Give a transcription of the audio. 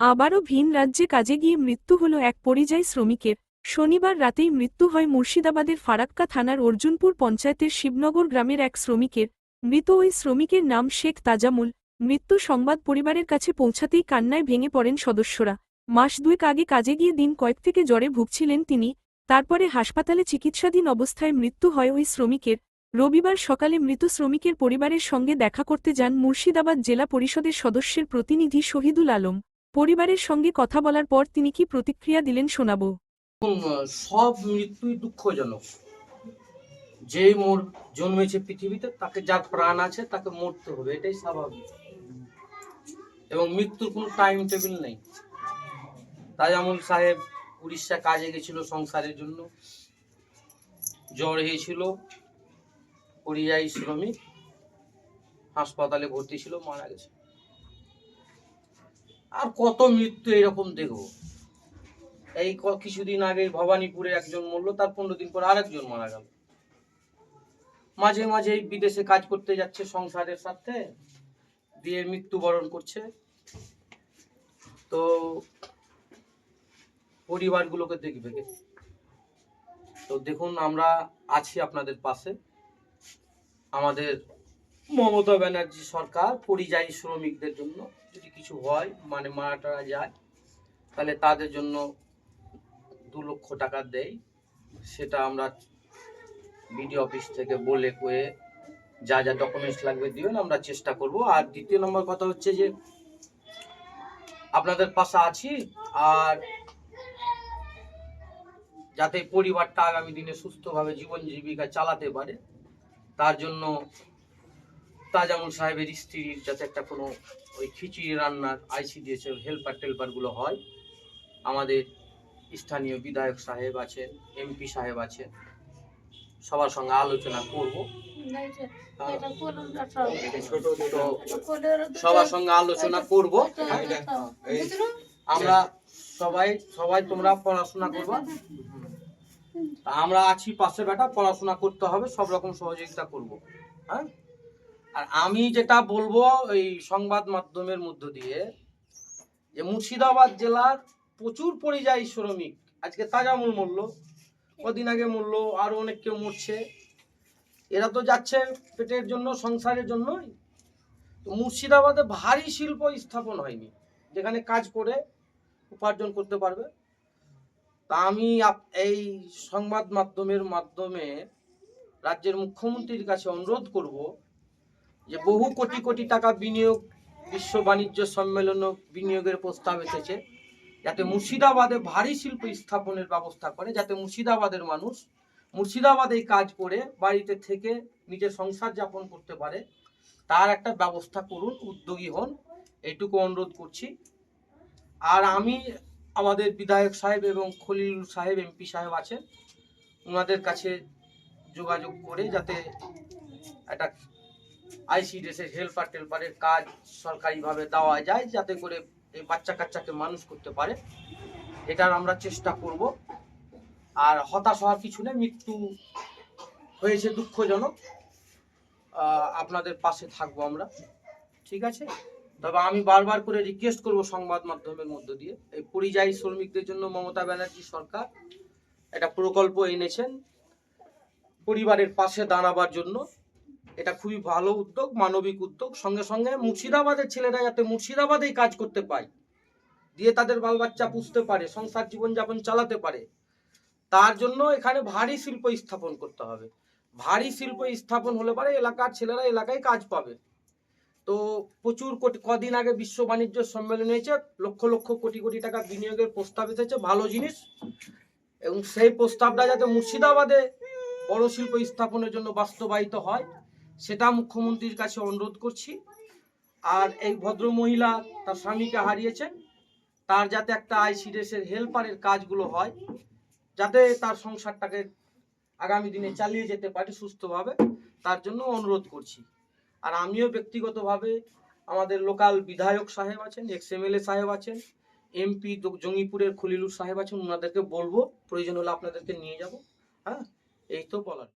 আবারও ভিন রাজ্যে কাজে গিয়ে মৃত্যু হল এক পরিযায়ী শ্রমিকের। শনিবার রাতেই মৃত্যু হয় মুর্শিদাবাদের ফারাক্কা থানার অর্জুনপুর পঞ্চায়েতের শিবনগর গ্রামের এক শ্রমিকের। মৃত ওই শ্রমিকের নাম শেখ তাজামুল। মৃত্যু সংবাদ পরিবারের কাছে পৌঁছাতেই কান্নায় ভেঙে পড়েন সদস্যরা। মাস দুয়েক আগে কাজে গিয়ে দিন কয়েক থেকে জ্বরে ভুগছিলেন তিনি। তারপরে হাসপাতালে চিকিৎসাধীন অবস্থায় মৃত্যু হয় ওই শ্রমিকের। রবিবার সকালে মৃত শ্রমিকের পরিবারের সঙ্গে দেখা করতে যান মুর্শিদাবাদ জেলা পরিষদের সদস্যের প্রতিনিধি শহীদুল আলম। পরিবারের সঙ্গে কথা বলার পর তিনি কি প্রতিক্রিয়া দিলেন শোনাব? সব মৃত্যুই দুঃখজনক। যে মোর জন্মেছে পৃথিবীতে, তাকে যার প্রাণ আছে, তাকে মরতে হবে, এটাই স্বাভাবিক। এবং মৃত্যুর কোনো টাইম টেবিল নেই। তাজামুল সাহেব উড়িষ্যা কাজে গেছিল সংসারের জন্য। জ্বর হয়েছিল, পরিযায়ী শ্রমিক, হাসপাতালে ভর্তি ছিল, মারা গেছে। আর কত মৃত্যু এরকম দেখব এই কিছুদিন আগে ভবানীপুরে একজন মরলো, তার পনেরো দিন পর আরেকজন মারা গেল। মাঝে মাঝে বিদেশে কাজ করতে যাচ্ছে সংসারের সাথে দিয়ে মৃত্যুবরণ করছে। তো পরিবারগুলোকে দেখবে তো দেখুন, আমরা আছি আপনাদের পাশে। আমাদের মমতা ব্যানার্জি সরকার, পরিযায়ী শ্রমিকদের জন্য যদি কিছু হয় মানে মারা টারা যায়, তাহলে তাদের জন্য দু লক্ষ টাকা দেয়। সেটা আমরা বিডি অফিস থেকে বলে কয়ে যা যা ডকুমেন্টস লাগবে দিবেন আমরা চেষ্টা করব। আর দ্বিতীয় নম্বর কথা হচ্ছে যে, আপনাদের পাশে আছি। আর যাতে পরিবারটা আগামী দিনে সুস্থভাবে জীবন জীবিকা চালাতে পারে, তার জন্য তাজামুল সাহেবের স্ত্রীর যাতে একটা কোনো ওই খিচুড়ি রান্নার আইসিডিএস এর হেল্পার টেল্পারগুলো হয় আমাদের স্থানীয় বিধায়ক সাহেব আছেন এমপি সাহেব আছেন সবার সঙ্গে আলোচনা করব। সবার সঙ্গে আলোচনা করব। আমরা সবাই সবাই তোমরা পড়াশোনা করবা। আমরা আছি পাশে বেটা পড়াশোনা করতে হবে সব রকম সহযোগিতা করব। হ্যাঁ? আর আমি যেটা বলব এই সংবাদ মাধ্যমের মধ্য দিয়ে যে মুর্শিদাবাদ জেলার প্রচুর পরিযায়ী শ্রমিক, আজকে তাজামুল মূল্য, কদিন আগে মূল্য আরও অনেক কেউ মরছে। এরা তো যাচ্ছে পেটের জন্য, সংসারের জন্যই। মুর্শিদাবাদে ভারী শিল্প স্থাপন হয়নি, যেখানে কাজ করে উপার্জন করতে পারবে। তা আমি এই সংবাদ মাধ্যমের মাধ্যমে রাজ্যের মুখ্যমন্ত্রীর কাছে অনুরোধ করব যে বহু কোটি কোটি টাকা বিনিয়োগ, বিশ্ব বাণিজ্য সম্মেলন বিনিয়োগের প্রস্তাব এসেছে, যাতে মুর্শিদাবাদে ভারী শিল্প স্থাপনের ব্যবস্থা করে, যাতে মুর্শিদাবাদের মানুষ মুর্শিদাবাদেই কাজ করে, বাড়িতে থেকে নিজের সংসার যাপন করতে পারে, তার একটা ব্যবস্থা করুন, উদ্যোগী হন এইটুকু অনুরোধ করছি। আর আমি আমাদের বিধায়ক সাহেব এবং খলিল সাহেব, এমপি সাহেব আছেন ওনাদের কাছে যোগাযোগ করে যাতে একটা আইসিডিএসের হেল্পার টেল্পারের কাজ সরকারিভাবে দেওয়া যায়, যাতে করে এই বাচ্চা কাচ্চাকে মানুষ করতে পারে। এটার আমরা চেষ্টা করব। আর হতাশ হওয়ার কিছু নেই, মৃত্যু হয়েছে দুঃখজনক। আপনাদের পাশে থাকব আমরা। ঠিক আছে? তবে আমি বারবার করে রিকোয়েস্ট করব সংবাদ মাধ্যমের মধ্য দিয়ে। এই পরিযায়ী শ্রমিকদের জন্য মমতা ব্যানার্জি সরকার একটা প্রকল্প এনেছেন পরিবারের পাশে দাঁড়াবার জন্য। এটা খুবই ভালো উদ্যোগ, মানবিক উদ্যোগ। সঙ্গে সঙ্গে মুর্শিদাবাদের ছেলেরা যাতে মুর্শিদাবাদেই কাজ করতে পায়, দিয়ে তাদের বাল বাচ্চা পুষতে পারে, সংসার জীবনযাপন চালাতে পারে, তার জন্য এখানে ভারী শিল্প স্থাপন করতে হবে। ভারী শিল্প স্থাপন হলে পরে এলাকার ছেলেরা এলাকায় কাজ পাবে। তো প্রচুর কোটি, কদিন আগে বিশ্ব বাণিজ্য সম্মেলন হয়েছে, লক্ষ লক্ষ কোটি কোটি টাকা বিনিয়োগের প্রস্তাব এসেছে, ভালো জিনিস। এবং সেই প্রস্তাবটা যাতে মুর্শিদাবাদে বড় শিল্প স্থাপনের জন্য বাস্তবায়িত হয় সেটা মুখ্যমন্ত্রীর কাছে অনুরোধ করছি। আর এই ভদ্র মহিলা তার স্বামীকে হারিয়েছেন। তার যাতে একটা আইসিডিএস এর হেল্পারের কাজগুলো হয়, যাতে তার সংসারটাকে আগামী দিনে চালিয়ে যেতে পারে সুস্থভাবে, তার জন্য অনুরোধ করছি। আর আমিও ব্যক্তিগতভাবে আমাদের লোকাল বিধায়ক সাহেব আছেন, এক্স এমএলএ সাহেব আছেন এমপি জঙ্গিপুরের খলিলুর সাহেব আছেন ওনাদেরকে বলব, প্রয়োজন হলে আপনাদেরকে নিয়ে যাব। হ্যাঁ এই তো বলার।